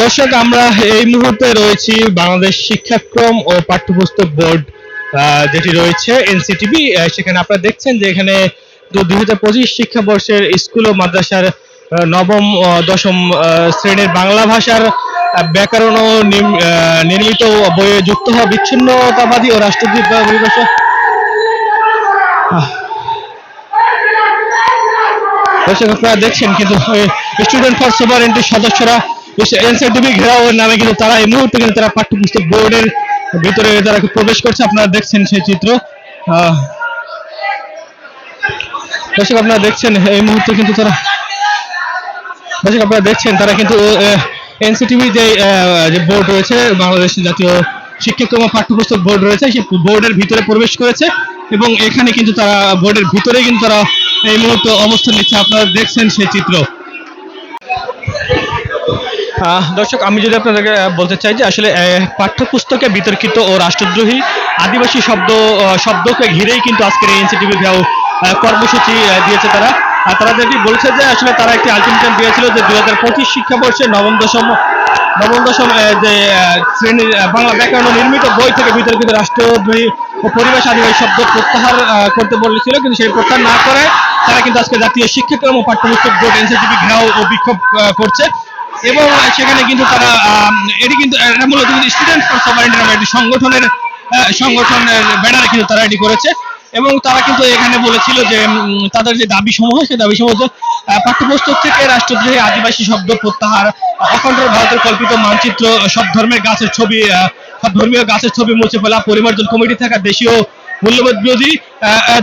দর্শক, আমরা এই মুহূর্তে রয়েছি বাংলাদেশ শিক্ষাক্রম ও পাঠ্যপুস্তক বোর্ড যেটি রয়েছে এনসিটিভি। সেখানে আপনারা দেখছেন যে এখানে দুই হাজার পঁচিশ শিক্ষাবর্ষের স্কুল ও মাদ্রাসার নবম দশম শ্রেণির বাংলা ভাষার ব্যাকরণ ও নির্মিত বইয়ে যুক্ত হওয়া বিচ্ছিন্নতাবাদী ও রাষ্ট্রদ্রোহী পরিভাষা দর্শক, আপনারা দেখছেন কিন্তু স্টুডেন্ট ফর সোভারেন্টির সদস্যরা এনসিটিভি ঘেরাও নামে কিন্তু তারা এই মুহূর্তে কিন্তু তারা পাঠ্যপুস্তক বোর্ডের ভিতরে তারা প্রবেশ করছে। আপনারা দেখছেন সেই চিত্র। দর্শক, আপনারা দেখছেন এই মুহূর্তে কিন্তু তারা দর্শক, আপনারা দেখছেন তারা কিন্তু এনসিটিভি যে বোর্ড রয়েছে, বাংলাদেশ জাতীয় শিক্ষাক্রম পাঠ্যপুস্তক বোর্ড রয়েছে সেই বোর্ডের ভিতরে প্রবেশ করেছে এবং এখানে কিন্তু তারা বোর্ডের ভিতরে কিন্তু তারা এই মুহূর্তে অবস্থান নিচ্ছে। আপনারা দেখছেন সেই চিত্র। দর্শক, আমি যদি আপনাদেরকে বলতে চাই যে আসলে পাঠ্যপুস্তকে বিতর্কিত ও রাষ্ট্রদ্রোহী আদিবাসী শব্দ শব্দকে ঘিরেই কিন্তু আজকের এই এনসিটিভি কর্মসূচি দিয়েছে তারা। আর তারা যেটি বলছে যে আসলে তারা একটি আলটিমেটাম দিয়েছিল যে দুই হাজার পঁচিশ শিক্ষাবর্ষে নবম দশম নবম দশম যে শ্রেণির বাংলা ব্যাকরণ নির্মিত বই থেকে বিতর্কিত রাষ্ট্রদ্রোহী ও পরিবেশ আদিবাসী শব্দ প্রত্যাহার করতে বলেছিল, কিন্তু সেই প্রত্যাহার না করে তারা কিন্তু আজকে জাতীয় শিক্ষাক্রম ও পাঠ্যপুস্তক বোর্ড এনসিটিভি ঘেরাও ও বিক্ষোভ করছে। এবং সেখানে কিন্তু তারা এটি কিন্তু মূলত স্টুডেন্ট ফর সভারেন্টি নামে একটি সংগঠনের সংগঠনের ব্যানারে কিন্তু তারা এটি করেছে। এবং তারা কিন্তু এখানে বলেছিল যে তাদের যে দাবি সমূহ সেই দাবি সমূহ যে, পাঠ্যপুস্তক থেকে রাষ্ট্রদ্রোহী আদিবাসী শব্দ প্রত্যাহার অখণ্ড ভারতের কল্পিত মানচিত্র সব ধর্মের গাছের ছবি সব ধর্মীয় গাছের ছবি মুছে ফেলা পরিমার্জন কমিটি থাকা দেশীয় মূল্যবোধ বিরোধী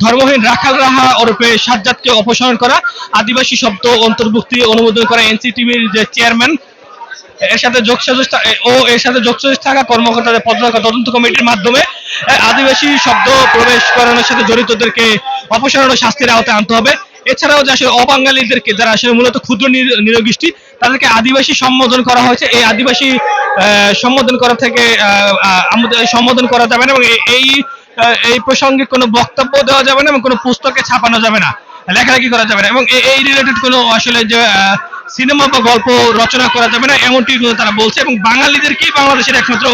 ধর্মহীন রাখাল রাহা ওরফে সাজ্জাদকে অপসারণ করা। আদিবাসী শব্দ অন্তর্ভুক্তি অনুমোদন করা এনসিটিভির যে চেয়ারম্যান, এর সাথে যোগসাজশ থা- ও এর সাথে যোগসাজশ থাকা কর্মকর্তাদের পদত্যাগ তদন্ত কমিটির মাধ্যমে আদিবাসী শব্দ প্রবেশ করানোর সাথে জড়িতদেরকে অপসারণ ও শাস্তির আওতায় আনতে হবে। এছাড়াও যে আসলে অবাঙালিদেরকে, যারা আসলে মূলত ক্ষুদ্র নির- নিরগোষ্ঠী, তাদেরকে আদিবাসী সম্বোধন করা হয়েছে। এই আদিবাসী সম্বোধন করা থেকে সম্বোধন করা যাবে না এবং এই এই প্রসঙ্গে কোনো বক্তব্য দেওয়া যাবে না এবং কোনো পুস্তকে ছাপানো যাবে না। লেখালেখি করা যাবে না এবং এই রিলেটেড কোনো আসলে যে সিনেমা বা গল্প রচনা করা যাবে না, এমনটি তারা বলছে এবং বাঙালিদেরকেই বাংলাদেশের একমাত্র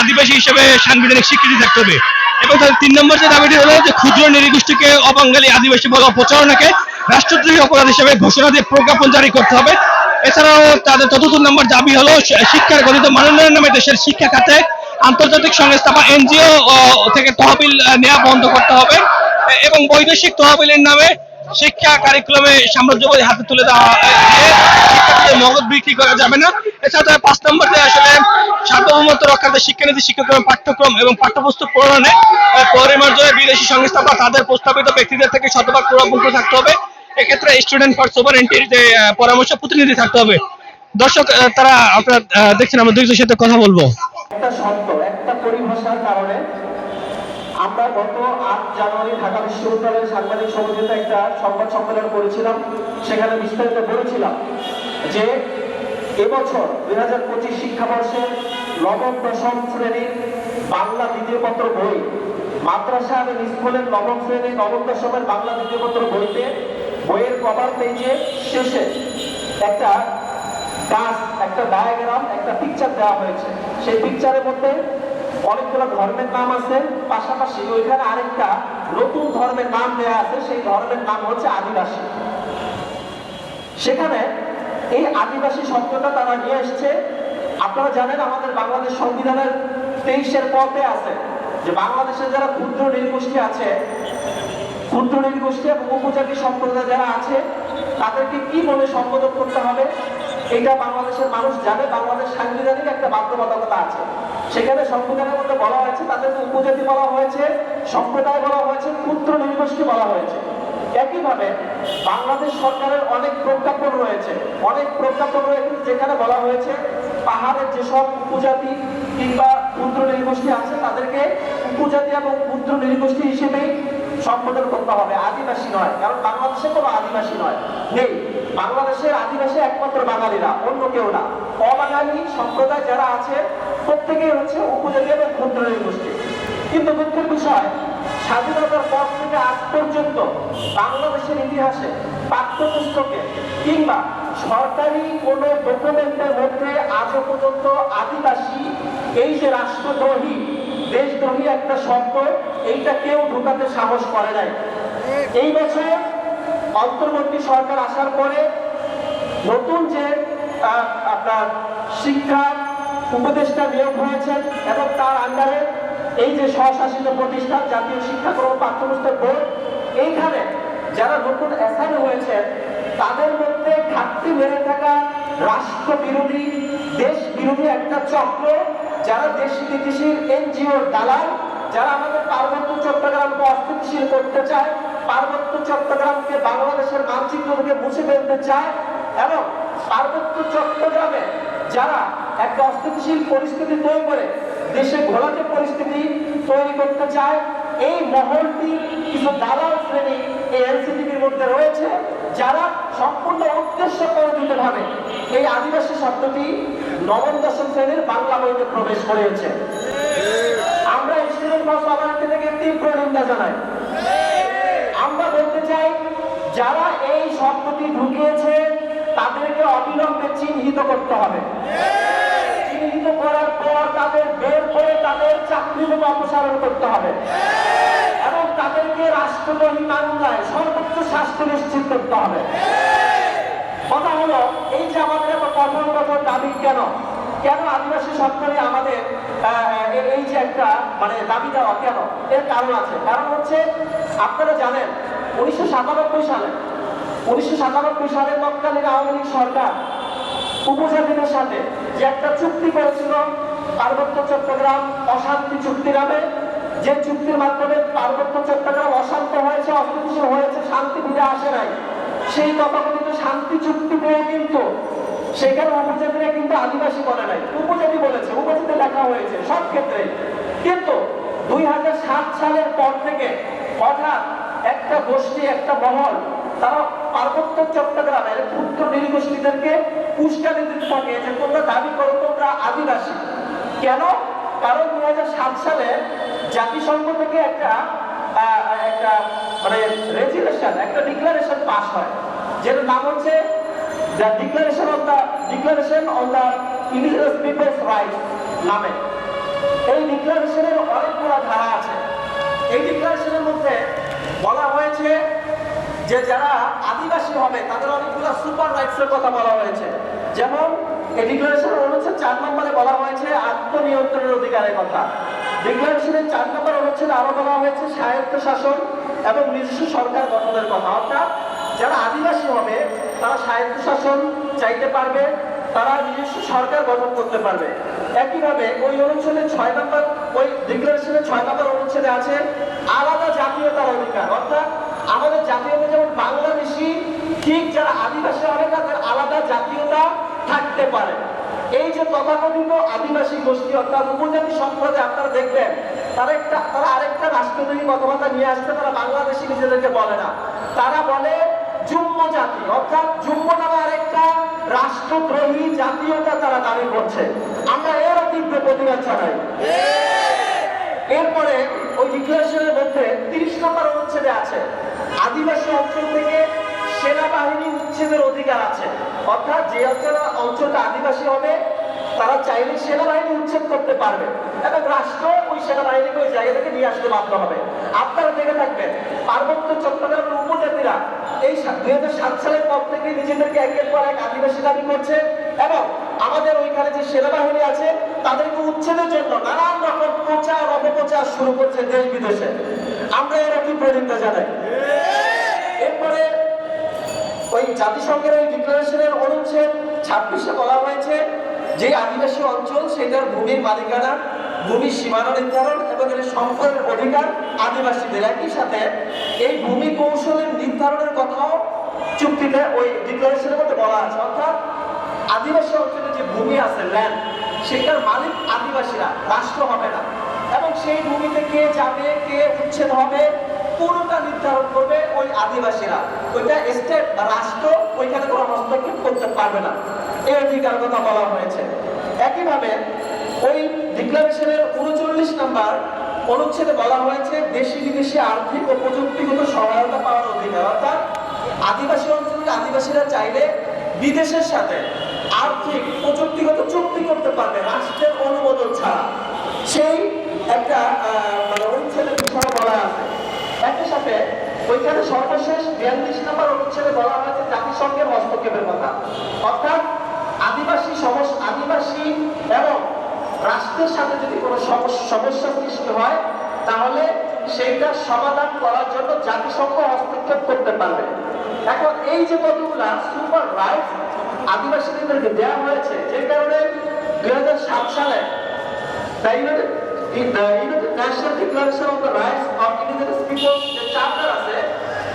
আদিবাসী হিসেবে সাংবিধানিক স্বীকৃতি থাকতে হবে? এবং তাদের তিন নম্বর যে দাবিটি হলো যে, ক্ষুদ্র নিরীগোষ্ঠীকে অবাঙালি আদিবাসী বলা প্রচারণাকে রাষ্ট্রদ্রোহী অপরাধ হিসেবে ঘোষণা দিয়ে প্রজ্ঞাপন জারি করতে হবে। এছাড়াও তাদের চতুর্থ নম্বর দাবি হলো শিক্ষার গঠিত মানোন্নয়ন নামে দেশের শিক্ষা খাতে আন্তর্জাতিক সংস্থা বা এনজিও থেকে তহবিল নেওয়া বন্ধ করতে হবে। এবং বৈদেশিক তহবিলের নামে শিক্ষা কারিকুলামে সাম্রাজ্যবাদী হাতে তুলে দেওয়া মগজ বিক্রি করা যাবে না। এছাড়া পাঁচ নম্বর যে আসলে সার্বভৌমত্ব রক্ষার্থে শিক্ষানীতি, শিক্ষাক্রম, পাঠ্যক্রম এবং পাঠ্যপুস্তক প্রণয়নে পরিমার্জনে বিদেশি সংস্থা বা তাদের প্রস্তাবিত ব্যক্তিদের থেকে শতভাগ পুরোপুঙ্খ থাকতে হবে। এক্ষেত্রে স্টুডেন্ট ফর সোভারেন্টির যে পরামর্শ প্রতিনিধি থাকতে হবে। দর্শক তারা আপনারা দেখছেন, আমরা দুইজনের সাথে কথা বলব। একটা শব্দ, একটা পরিভাষার কারণে আমরা গত আট জানুয়ারি ঢাকা বিশ্ববিদ্যালয়ের সাংবাদিক সমিতিতে একটা সংবাদ সম্মেলন করেছিলাম। সেখানে বিস্তারিত বলেছিলাম যে এবছর দুই হাজার পঁচিশ শিক্ষাবর্ষের নবম দশম শ্রেণির বাংলা দ্বিতীয় পত্র বই, মাদ্রাসা এবং স্কুলের নবম শ্রেণির নবম দশমের বাংলা দ্বিতীয় পত্র বইতে বইয়ের কভার পেজের শেষে একটা একটা ডায়াগ্রাম একটা পিকচার দেওয়া হয়েছে। সেই মধ্যে ধর্মের নাম আছে, পাশাপাশি ওইখানে আরেকটা নতুন ধর্মের নাম দেওয়া আছে, সেই নাম হচ্ছে আদিবাসী। সেখানে এই আদিবাসী তারা নিয়ে আপনারা জানেন আমাদের বাংলাদেশ সংবিধানের তেইশের পথে আছে যে বাংলাদেশে যারা ক্ষুদ্র নৃগোষ্ঠী আছে, ক্ষুদ্র নৃগোষ্ঠী এবং উপজাতি সম্প্রদায় যারা আছে, তাদেরকে কি মনে সম্বোধন করতে হবে? এটা বাংলাদেশের মানুষ জানে, বাংলাদেশ সাংবিধানিক একটা বাধ্যবাধকতা আছে। সেখানে সংবিধানের মধ্যে বলা হয়েছে, তাদেরকে উপজাতি বলা হয়েছে, সম্প্রদায় বলা হয়েছে ক্ষুদ্র নৃগোষ্ঠী বলা হয়েছে। একইভাবে বাংলাদেশ সরকারের অনেক প্রজ্ঞাপন রয়েছে। অনেক প্রজ্ঞাপন রয়েছে যেখানে বলা হয়েছে, পাহাড়ের যেসব উপজাতি কিংবা ক্ষুদ্র নৃগোষ্ঠী আছে, তাদেরকে উপজাতি এবং ক্ষুদ্র নৃগোষ্ঠী হিসেবেই সম্বোধন করতে হবে। আদিবাসী নয়, কারণ বাংলাদেশে কোনো আদিবাসী নয়, নেই। বাংলাদেশের আদিবাসী একমাত্র বাঙালিরা, অন্য কেউ না। অবাঙালি সম্প্রদায় যারা আছে, প্রত্যেকেই হচ্ছে উপজাতি এবং ক্ষুদ্র গোষ্ঠী। কিন্তু দুঃখের বিষয়, স্বাধীনতার পর থেকে আজ পর্যন্ত বাংলাদেশের ইতিহাসে পাঠ্যপুস্তকে কিংবা সরকারি কোনো ডকুমেন্টের মধ্যে আজও পর্যন্ত আদিবাসী, এই যে রাষ্ট্রদ্রোহী, দেশদ্রোহী একটা শব্দ, এইটা কেউ ঢোকাতে সাহস করে নাই। এই বছর অন্তর্বর্তী সরকার আসার পরে নতুন যে আপনার শিক্ষা উপদেষ্টা নিয়োগ হয়েছেন এবং তার আন্ডারে এই যে স্বশাসিত প্রতিষ্ঠান, জাতীয় শিক্ষাক্রম পাঠ্যপুস্তক বোর্ড, এইখানে যারা নতুন অ্যাসাইন হয়েছেন তাদের মধ্যে ঘাটতি মেরে থাকা রাষ্ট্র বিরোধী দেশ বিরোধী একটা চক্র, যারা দেশ বিদেশির এনজিওর দালাল, যারা আমাদের পার্বত্য চট্টগ্রামকে অস্থিতিশীল করতে চায় পার্বত্য চট্টগ্রামকে বাংলাদেশের মানচিত্র থেকে মুছে ফেলতে চায় এবং পার্বত্য চট্টগ্রামে যারা একটা অস্থিতিশীল পরিস্থিতি তৈরি করে, দেশে ঘোলাটে পরিস্থিতি তৈরি করতে চায়, এই মহলটি কিছু দালাল শ্রেণি এই এনসিটিভির মধ্যে রয়েছে, যারা সম্পূর্ণ উদ্দেশ্য প্রণোদিত ভাবে। এই আদিবাসী শব্দটি নবম, দশম শ্রেণির বাংলা বইতে প্রবেশ করিয়েছে। আমরা স্টুডেন্ট বা সমাজকে থেকে তীব্র নিন্দা জানাই। বলতে চাই, যারা এই শব্দটি ঢুকিয়েছে, তাদেরকে অবিলম্বে চিহ্নিত করতে হবে। চিহ্নিত করার পর তাদের বের করে তাদের চাকরি থেকে অপসারণ করতে হবে। এবং তাদেরকে রাষ্ট্রদ্রোহী মামলায় সর্বোচ্চ শাস্তি নিশ্চিত করতে হবে। কথা হলো, এই যে আমাদের এত কঠোর কঠোর দাবি, কেন? কেন আদিবাসী সরকারে আমাদের এই যে একটা মানে দাবি দেওয়া, কেন? এর কারণ আছে। কারণ হচ্ছে, আপনারা জানেন উনিশশো সাতানব্বই সালে, উনিশশো সাতানব্বই সালে তৎকালীন আওয়ামী লীগ সরকার উপজাতিদের সাথে যে একটা চুক্তি করেছিল, পার্বত্য চট্টগ্রাম অশান্তি চুক্তি নামে, যে চুক্তির মাধ্যমে পার্বত্য চট্টগ্রাম অশান্ত হয়েছে, অস্থিতিশীল হয়েছে, শান্তি ফিরে আসে নাই। সেই তথাকথিত শান্তি চুক্তি পেয়ে কিন্তু সেখানে উপজাতিরা কিন্তু আদিবাসী বলে নাই। উপজাতি বলেছে উপজাতি লেখা হয়েছে সব ক্ষেত্রে কিন্তু দুই হাজার সাত সালের পর থেকে হঠাৎ একটা গোষ্ঠী, একটা মহল, তারা পার্বত্য চট্টগ্রামের ক্ষুদ্র নৃগোষ্ঠীদেরকে উস্কানি দিতে থাকে যে তোমরা দাবি করো, তোমরা আদিবাসী। কেন? কারণ দুই হাজার সাত সালে জাতিসংঘ থেকে একটা একটা মানে রেজুলেশন একটা ডিক্লারেশন পাস হয় যেটার নাম হচ্ছে the declaration of the, declaration on the indigenous peoples rights নামে। এই ডিক্লারেশনের অনেকগুলো ধারা হয়েছে যে যারা আদিবাসী হবে, তাদের অনেকগুলো সুপার রাইটসের কথা বলা হয়েছে। যেমন, এই অনুচ্ছেদ চার নম্বরে বলা হয়েছে, আত্মনিয়ন্ত্রণের অধিকারের কথা। ডিক্লারেশনের চার নম্বর অনুচ্ছেদে আরও বলা হয়েছে, স্বায়ত্ত শাসন এবং নিজস্ব সরকার গঠনের কথা। অর্থাৎ, যারা আদিবাসী হবে, তারা স্বায়ত্ত শাসন চাইতে পারবে, তারা নিজস্ব সরকার গঠন করতে পারবে। একইভাবে, ওই অনুচ্ছেদে ছয় নম্বর, ওই ডিক্লারেশনের ছয় নম্বর অনুচ্ছেদে আছে, আলাদা জাতীয়তার অধিকার। অর্থাৎ আমাদের জাতীয়তা যেমন বাংলাদেশি ঠিক যারা আদিবাসী হবে তাদের আলাদা জাতীয়তা থাকতে পারে। এই যে তথাকথিত আদিবাসী গোষ্ঠী অর্থাৎ উপজাতি সম্প্রদায় আপনারা দেখবেন তারা একটা তারা আরেকটা রাষ্ট্রদ্রোহী কথাবার্তা নিয়ে আসছে তারা বাংলাদেশি নিজেদেরকে বলে না। তারা বলে যুম্ম জাতি অর্থাৎ যুম্ম নামে আরেকটা রাষ্ট্রদ্রোহী জাতীয়তা তারা দাবি করছে। আমরা এর তীব্র প্রতিবাদ জানাই। এরপরে ওই ডিক্লারেশনের মধ্যে তিরিশ নম্বর অনুচ্ছেদে আছে আদিবাসী অঞ্চল থেকে সেনাবাহিনী উচ্ছেদের অধিকার আছে। অর্থাৎ যে অঞ্চল অঞ্চলটা আদিবাসী হবে, তারা চাইলে সেনাবাহিনী উচ্ছেদ করতে পারবে। এবং রাষ্ট্র ওই সেনাবাহিনীকে ওই জায়গা থেকে নিয়ে আসতে বাধ্য হবে। আপনারা দেখে থাকবেন, পার্বত্য চট্টগ্রামের উপজাতিরা এই দুই হাজার সাত সালের পর থেকে নিজেদেরকে একের পর এক আদিবাসী দাবি করছে এবং আমাদের ওইখানে যে সেনাবাহিনী আছে, তাদেরকে উচ্ছেদের জন্য নানান রকম প্রচার, অপপ্রচার শুরু করছে দেশ বিদেশে। আমরা এর কি প্রতিজ্ঞা জানাই। ওই জাতিসংঘের ওই ডিক্লারেশনের অনুচ্ছেদ ছাব্বিশে বলা হয়েছে যে আদিবাসী অঞ্চল সেটার ভূমির মালিকানা, ভূমির সীমানা নির্ধারণ এবং এর সম্পদের অধিকার আদিবাসীদের। একই সাথে এই ভূমি কৌশলের নির্ধারণের কথাও চুক্তিতে ওই ডিক্লারেশনের মধ্যে বলা আছে। অর্থাৎ আদিবাসী অঞ্চলে যে ভূমি আছে ল্যান্ড সেটার মালিক আদিবাসীরা, রাষ্ট্র হবে না। এবং সেই ভূমিতে কে যাবে, কে উচ্ছেদ হবে পুরোটা নির্ধারণ করবে ওই আদিবাসীরা। ওইটা স্টেট বা রাষ্ট্র ওইখানে কোনো হস্তক্ষেপ করতে পারবে না। এই অধিকার কথা বলা হয়েছে। একইভাবে ওই ডিক্লারেশনের উনচল্লিশ নাম্বার অনুচ্ছেদে বলা হয়েছে, দেশি বিদেশি আর্থিক ও প্রযুক্তিগত সহায়তা পাওয়ার অধিকার। অর্থাৎ আদিবাসী অঞ্চলের আদিবাসীরা চাইলে বিদেশের সাথে আর্থিক, প্রযুক্তিগত চুক্তি করতে পারবে, রাষ্ট্রের অনুমোদন ছাড়া। সেই একটা বিয়াল্লিশ নম্বর অনুচ্ছেদে বলা হয়েছে জাতিসংঘের হস্তক্ষেপের কথা। অর্থাৎ আদিবাসী সমস্যা আদিবাসী এবং রাষ্ট্রের সাথে যদি কোনো সমস্যা সৃষ্টি হয় তাহলে সেইটা সমাধান করার জন্য জাতিসংঘ হস্তক্ষেপ করতে পারবে। এখন এই যে কতগুলা সুপার রাইট আদিবাসীদেরকে দেওয়া হয়েছে যে কারণে দুই সালে The United, in the United National Declaration of the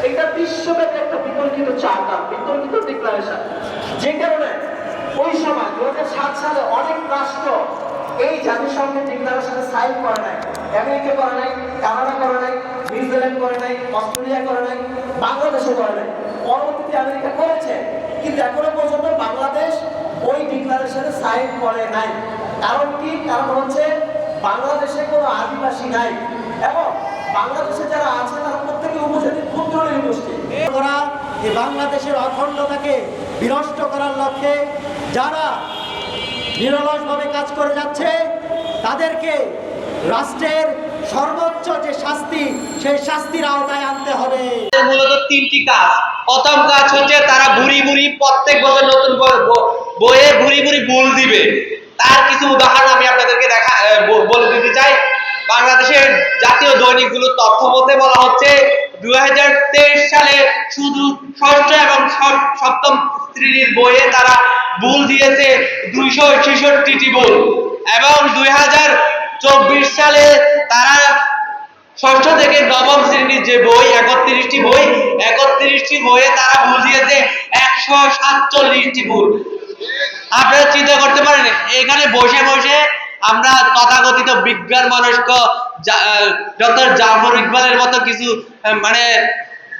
এটা বিশ্বব্যাপী একটা বিতর্কিত চার্টার বিতর্কিত ডিক্লারেশন যে কারণে ওই সময় দু সাত সালে অনেক রাষ্ট্র এই জাতিসংঘের ডিক্লারেশনে সাইন করে নাই। আমেরিকা করে নাই, কানাডা করে নাই, নিউজিল্যান্ড করে নাই, অস্ট্রেলিয়া করে নাই, বাংলাদেশও করে নাই। পরবর্তীতে আমেরিকা করেছে, কিন্তু এখনও পর্যন্ত বাংলাদেশ ওই ডিক্লারেশনে সাইন করে নাই। কারণ কি? কারণ হচ্ছে বাংলাদেশে কোনো আদিবাসী নাই। এবং বাংলাদেশে যারা আছে তারা প্রত্যেকে উপজাতি। ক্ষুদ্র নৃগোষ্ঠী করা এই বাংলাদেশের অখণ্ডতাকে বিনষ্ট করার লক্ষ্যে যারা নিরলসভাবে কাজ করে যাচ্ছে, তাদেরকে রাষ্ট্রের সর্বোচ্চ যে শাস্তি, সেই শাস্তির আওতায় আনতে হবে। মূলত তিনটি কাজ। প্রথম কাজ হচ্ছে তারা বুড়ি বুড়ি প্রত্যেক বছর নতুন বইয়ে বুড়ি বুড়ি ভুল দিবে। তার কিছু উদাহরণ আমি আপনাদেরকে দেখা বলে দিতে চাই। বাংলাদেশের জাতীয় দৈনিকগুলোর তথ্য মতে বলা হচ্ছে দুই হাজার তেইশ সালে শুধু ষষ্ঠ এবং সপ্তম শ্রেণির বইয়ে তারা ভুল দিয়েছে দুইশো ছেষট্টিটি ভুল। এবং দুই সালে তারা ষষ্ঠ থেকে নবম শ্রেণির যে বই, একত্রিশটি বই, একত্রিশটি বইয়ে তারা ভুল দিয়েছে একশো সাতচল্লিশটি ভুল। আপনারা চিন্তা করতে পারেন, এখানে বসে বসে আমরা তথাকথিত বিজ্ঞান মনস্ক ডক্টর জাফর ইকবালের মতো কিছু মানে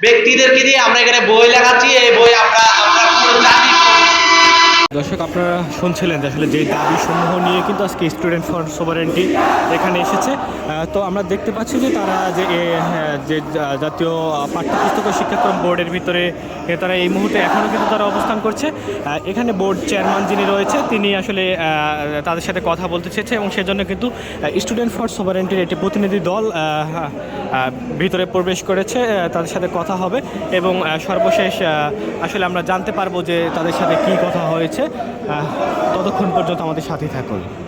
ব্যক্তিদেরকে দিয়ে আমরা এখানে বই লেখাচ্ছি। এই বই আমরা আমরা পুরো দর্শক, আপনারা শুনছিলেন যে আসলে যে দাবি সমূহ নিয়ে কিন্তু আজকে স্টুডেন্ট ফর সোভারেন্টি এখানে এসেছে। তো আমরা দেখতে পাচ্ছি যে তারা যে যে জাতীয় পাঠ্যপুস্তক শিক্ষাক্রম বোর্ডের ভিতরে তারা এই মুহূর্তে এখনও কিন্তু তারা অবস্থান করছে। এখানে বোর্ড চেয়ারম্যান যিনি রয়েছে, তিনি আসলে তাদের সাথে কথা বলতে চেয়েছে এবং সেজন্য কিন্তু স্টুডেন্ট ফর সোভারেন্টির একটি প্রতিনিধি দল ভিতরে প্রবেশ করেছে তাদের সাথে কথা হবে এবং সর্বশেষ আসলে আমরা জানতে পারব যে তাদের সাথে কী কথা হয়েছে। আহ, ততক্ষণ পর্যন্ত আমাদের সাথেই থাকুন।